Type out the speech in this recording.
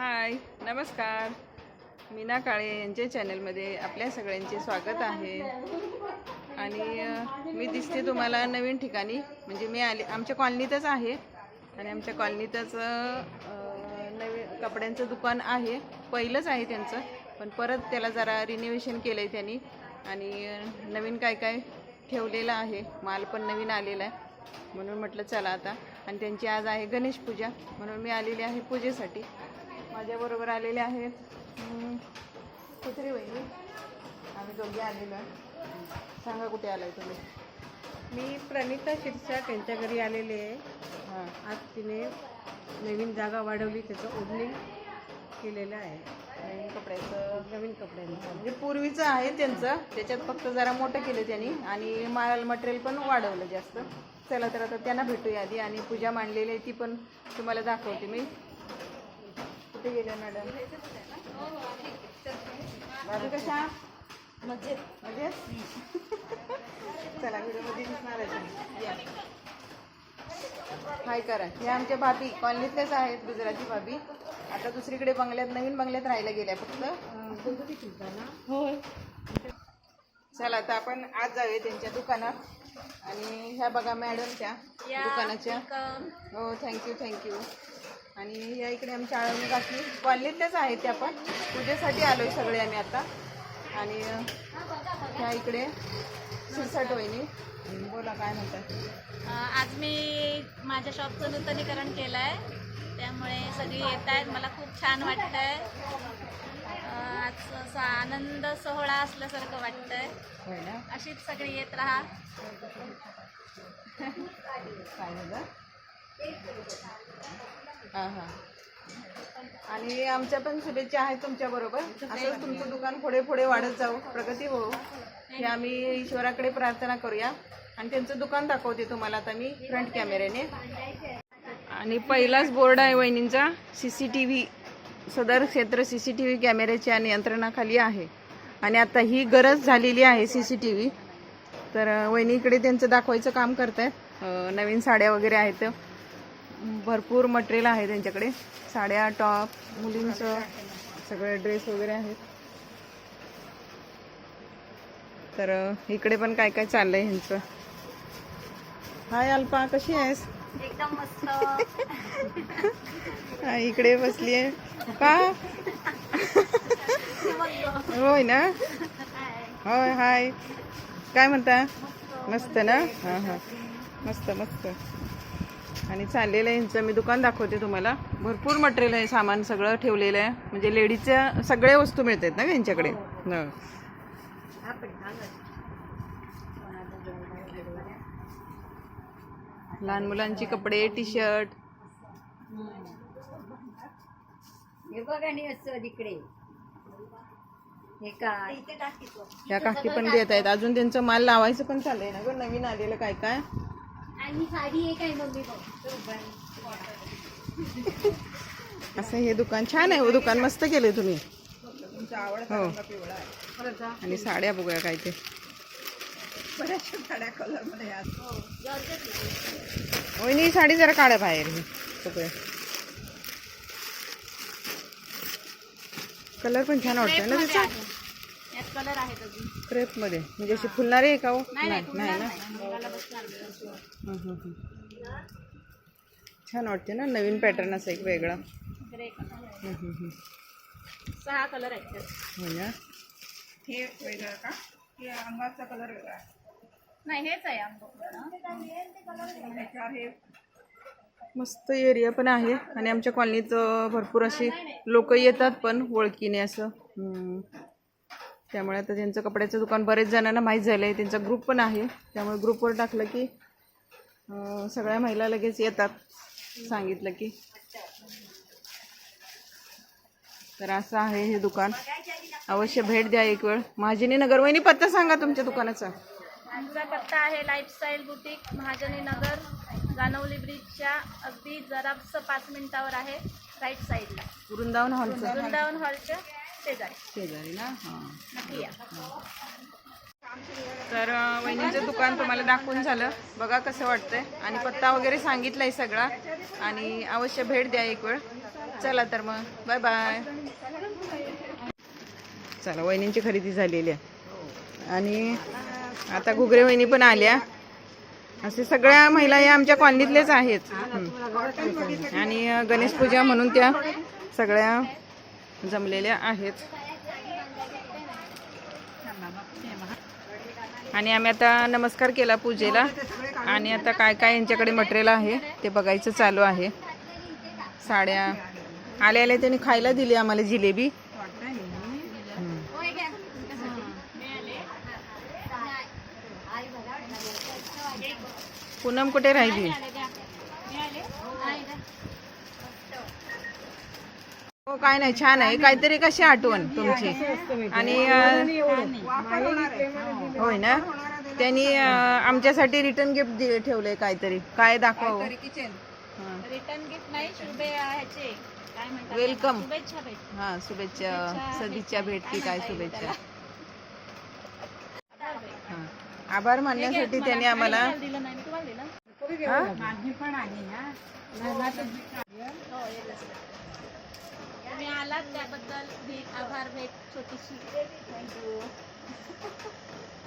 हाय नमस्कार. मीना काळे यांच्या चॅनलमध्ये आपल्या सगळ्यांचे स्वागत आहे. आणि मी दिसते तुम्हाला नवीन ठिकाणी. म्हणजे मी आले आमच्या कॉलनीतच आहे. आणि आमच्या कॉलनीतच नवीन कपड्यांचं दुकान आहे. पहिलंच आहे त्यांचं. पण परत त्याला जरा रिनोव्हेशन केलं आहे त्यांनी. आणि नवीन काय काय ठेवलेलं आहे. माल पण नवीन आलेला आहे. म्हणून म्हटलं चला आता. आणि त्यांची आज आहे गणेश पूजा. म्हणून मी आलेली आहे पूजेसाठी. माझ्याबरोबर आलेले आहेत. कुत्रे वहिनी आम्ही दोघे आलेलो आहे. सांगा कुठे आलाय तुम्ही? मी प्रणिता शिरसाट यांच्या घरी आलेले आहे. हां. आज तिने नवीन जागा वाढवली त्याचं ओपनिंग केलेलं आहे. नवीन कपड्याचं. नवीन कपड्यांचं. म्हणजे पूर्वीचं आहे त्यांचं. त्याच्यात फक्त जरा मोठं केलं त्यांनी. आणि माल मटेरियल पण वाढवलं जास्त. चला तर आता त्यांना भेटूया आधी. आणि पूजा मांडलेली आहे ती पण तुम्हाला दाखवते मी. कुठे गेल्या मॅडम? बाबी कशा? मजेत. मजेत? चला व्हिडिओमध्ये दिसणार आहे हाय करा. या आमच्या भाभी कॉलनीतल्याच आहेत गुजराती भाभी. आता दुसरीकडे बंगल्यात नवीन बंगल्यात राहायला गेल्या फक्त. होय. चला आता आपण आज जाऊया त्यांच्या दुकानात. आणि ह्या बघा मॅडमच्या दुकानाच्या. हो थँक्यू थँक्यू आणि ह्या इकडे आमच्या आळवणी काकी कॉलनीतल्याच आहेत त्या पण पूजेसाठी आलोय सगळे आम्ही आता. आणि ह्या इकडे शिरसाट वहिनी. बोला काय म्हणतात आज मी माझ्या शॉपचं नूतनीकरण केलं आहे त्यामुळे सगळी येत आहेत मला खूप छान वाटतं आहे आज असा आनंद सोहळा असल्यासारखं वाटतं आहे अशीच सगळी येत राहा. काय झालं? हां हां. आणि आमच्या पण शुभेच्छा आहेत तुमच्या बरोबर. असंच तुमचं दुकान पुढे पुढे वाढत जाऊ प्रगती हो हे आम्ही ईश्वराकडे प्रार्थना करूया. आणि त्यांचं दुकान दाखवते तुम्हाला आता मी फ्रंट कॅमेऱ्याने आणि पहिलाच बोर्ड आहे वहिनींचा. सी सी टी व्ही सदर क्षेत्र सी सी टी व्ही कॅमेऱ्याच्या नियंत्रणाखाली आहे. आणि आता ही गरज झालेली आहे सी सी टी व्ही तर वहिनीकडे त्यांचं दाखवायचं काम करत आहेत नवीन साड्या वगैरे आहेत. भरपूर मटेरियल आहे त्यांच्याकडे. साड्या टॉप मुलींचं सगळे ड्रेस वगैरे आहेत. तर इकडे पण काय काय चाललंय ह्यांचं? हाय अल्पा कशी आहेस? एकदम मस्त. हा, इकडे बसली आहे का? होय ना? होय हाय. काय म्हणता? मस्त ना? हां हां. मस्त मस्त. आणि चाललेलं आहे. यांचं मी दुकान दाखवते तुम्हाला. भरपूर मटेरियल आहे सामान सगळं ठेवलेलं आहे. म्हणजे लेडीजच्या सगळ्या वस्तू मिळतात ना यांच्याकडे? हो. लहान मुलांची कपडे टी शर्ट हे बघ तिकडे. या काकी पण देत आहेत. अजून त्यांचं माल लावायचं पण चाललंय ना गं? नवीन आलेलं काय काय आणि साडी एक आहे मम्मी असं हे दुकान छान आहे हो दुकान मस्त केलंय तुम्ही. हो. आणि साड्या बघूया काय ते. वहिनी ही साडी जरा काढा बाहेर ही. बघूया. कलर पण छान वाटतोय ना त्याचा कलर आहेत अजून. क्रेपमध्ये म्हणजे अशी फुलणारी आहे का हो? नाही नाही नाही फुलणार ना? नाही. मुलाला बसणार नाही. हं, हं, हं. छान वाटते ना? नवीन पॅटर्न असं एक वेगळा. ग्रे कलर हं, हं, हं. सहा कलर आहेत त्यात. हो ना? हे वेगळं का? की अंगाचा कलर वेगळा नाही हेच आहे आंबो त्याच्यावर हे मस्त एरिया पण आहे. आणि आमच्या कॉलनीत अं, भरपूर अशी लोक येतात पण ओळखीने असं. हम्म. त्यामुळे आता त्यांचं कपड्याचं दुकान बरेच जणांना माहीत झालं आहे त्यांचा ग्रुप पण आहे. त्यामुळे ग्रुपवर टाकलं की सगळ्या महिला लगेच येतात. सांगितलं की. तर असं आहे हे दुकान. अवश्य भेट द्या एक वेळ. महाजनी नगर. वहिनी पत्ता सांगा तुमच्या दुकानाचा. आमचा पत्ता आहे लाईफस्टाईल बुटीक महाजनी नगर जानवली ब्रिजच्या अगदी जरासं पाच मिनिटावर आहे राईट साईडला वृंदावन हॉलचं. वृंदावन हॉलच्या शेजारी. ना? हां. तर वहिनीचं दुकान तुम्हाला दाखवून झालं. बघा कसं वाटतंय. आणि पत्ता वगैरे सांगितलाय सगळा. आणि अवश्य भेट द्या एक वेळ. चला तर मग. Bye bye. चला वहिनींची खरेदी झालेली आहे. आणि आता घुगरे वहिनी पण आल्या. असे सगळ्या महिला या आमच्या कॉलनीतलेच आहेत. आणि गणेश पूजा म्हणून त्या सगळ्या जमलेल्या आहेत. आणि आम्ही आता नमस्कार केला पूजेला. आणि आता काय काय यांच्याकडे मटेरियल आहे ते बघायचं चालू आहे. साड्या. आल्या आल्या त्यांनी खायला दिली आम्हाला जिलेबी. पूनम कुठे राहिली? हो काय नाही छान आहे. काहीतरी कशी आठवण तुमची? आणि होय ना? त्यांनी आमच्यासाठी रिटर्न गिफ्ट ठेवलंय काहीतरी. काय दाखव? रिटर्न गिफ्ट नाही शुभे वेलकम. शुभेच्छा भेट. हा शुभेच्छा सदिच्छा भेट. की काय शुभेच्छा? हा. आभार मानण्यासाठी त्यांनी आम्हाला दिलं नाही मी तुम्हाला दिलं हा? तुम्ही आलात त्याबद्दल भेट आभार भेट छोटीशी. थँक्यू